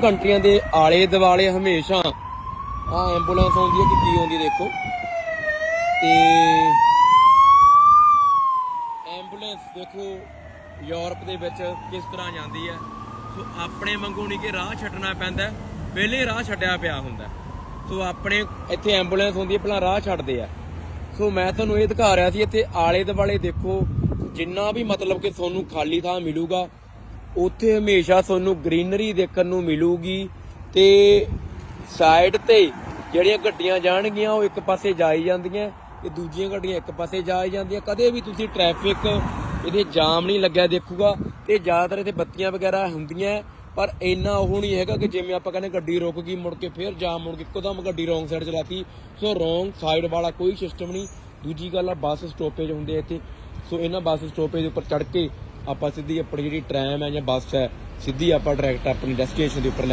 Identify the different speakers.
Speaker 1: ਕੰਟਰੀਆਂ ਦੇ ਆਲੇ ਦਿਵਾਲੇ ਹਮੇਸ਼ਾ ਆ ਐਂਬੂਲੈਂਸ ਆਉਂਦੀ ਹੈ ਕਿ ਕੀ ਆਉਂਦੀ ਦੇਖੋ। ਤੇ ਐਂਬੂਲੈਂਸ ਦੇਖੋ ਯੂਰਪ ਦੇ ਵਿੱਚ ਕਿਸ ਤਰ੍ਹਾਂ ਜਾਂਦੀ ਹੈ। ਸੋ ਆਪਣੇ ਵਾਂਗੂ ਨਹੀਂ ਕਿ ਰਾਹ ਛੱਡਣਾ ਪੈਂਦਾ ਪਹਿਲੇ ਰਾਹ ਛੱਡਿਆ ਪਿਆ ਹੁੰਦਾ ਸੋ ਆਪਣੇ ਇੱਥੇ ਐਂਬੂਲੈਂਸ ਹੁੰਦੀ ਹੈ, ਪਹਿਲਾਂ ਰਾਹ ਛੱਡਦੇ ਆ। ਸੋ ਮੈਂ ਤੁਹਾਨੂੰ ਇਹ ਦਿਖਾ ਰਿਹਾ ਸੀ, ਇੱਥੇ ਆਲੇ ਦੁਆਲੇ ਦੇਖੋ, ਜਿੰਨਾ ਵੀ ਮਤਲਬ ਕਿ ਤੁਹਾਨੂੰ ਖਾਲੀ ਥਾਂ ਮਿਲੂਗਾ ਉੱਥੇ ਹਮੇਸ਼ਾ ਤੁਹਾਨੂੰ ਗ੍ਰੀਨਰੀ ਦੇਖਣ ਨੂੰ ਮਿਲੂਗੀ ਤੇ ਸਾਈਡ ਤੇ ਜਿਹੜੀਆਂ ਗੱਡੀਆਂ ਜਾਣਗੀਆਂ ਉਹ ਇੱਕ ਪਾਸੇ ਜਾਈ ਜਾਂਦੀਆਂ ਤੇ ਦੂਜੀਆਂ ਗੱਡੀਆਂ ਇੱਕ ਪਾਸੇ ਜਾਈ ਜਾਂਦੀਆਂ। ਕਦੇ ਵੀ ਤੁਸੀਂ ਟ੍ਰੈਫਿਕ ਇਹਦੇ ਜਾਮ ਨਹੀਂ ਲੱਗਿਆ ਦੇਖੂਗਾ ਤੇ ਜ਼ਿਆਦਾਤਰ ਇੱਥੇ ਬੱਤੀਆਂ ਵਗੈਰਾ ਹੁੰਦੀਆਂ, ਪਰ ਇੰਨਾ ਉਹ ਨਹੀਂ ਹੈਗਾ ਕਿ ਜਿਵੇਂ ਆਪਾਂ ਕਹਿੰਦੇ ਗੱਡੀ ਰੁਕ ਗਈ ਮੁੜ ਕੇ ਫੇਰ ਜਾਮ ਮੁੜ ਕੇ ਇੱਕਦਮ ਗੱਡੀ ਰੋਂਗ ਸਾਈਡ ਚਲਾਤੀ ਸੋ ਰੋਂਗ ਸਾਈਡ ਵਾਲਾ ਕੋਈ ਸਿਸਟਮ ਨਹੀਂ। ਦੂਜੀ ਗੱਲ ਆ, ਬੱਸ ਸਟਾਪੇਜ ਹੁੰਦੇ ਇੱਥੇ। ਸੋ ਇਹਨਾਂ ਬੱਸ ਸਟਾਪੇਜ ਉੱਪਰ ਚੜ ਕੇ ਆਪਾਂ ਸਿੱਧੀ ਆਪਣੀ ਜਿਹੜੀ ਟ੍ਰੈਮ ਹੈ ਜਾਂ ਬੱਸ ਹੈ, ਸਿੱਧੀ ਆਪਾਂ ਡਾਇਰੈਕਟ ਆਪਣੀ ਡੈਸਟੀਨੇਸ਼ਨ ਦੇ ਉੱਪਰ ਲੈ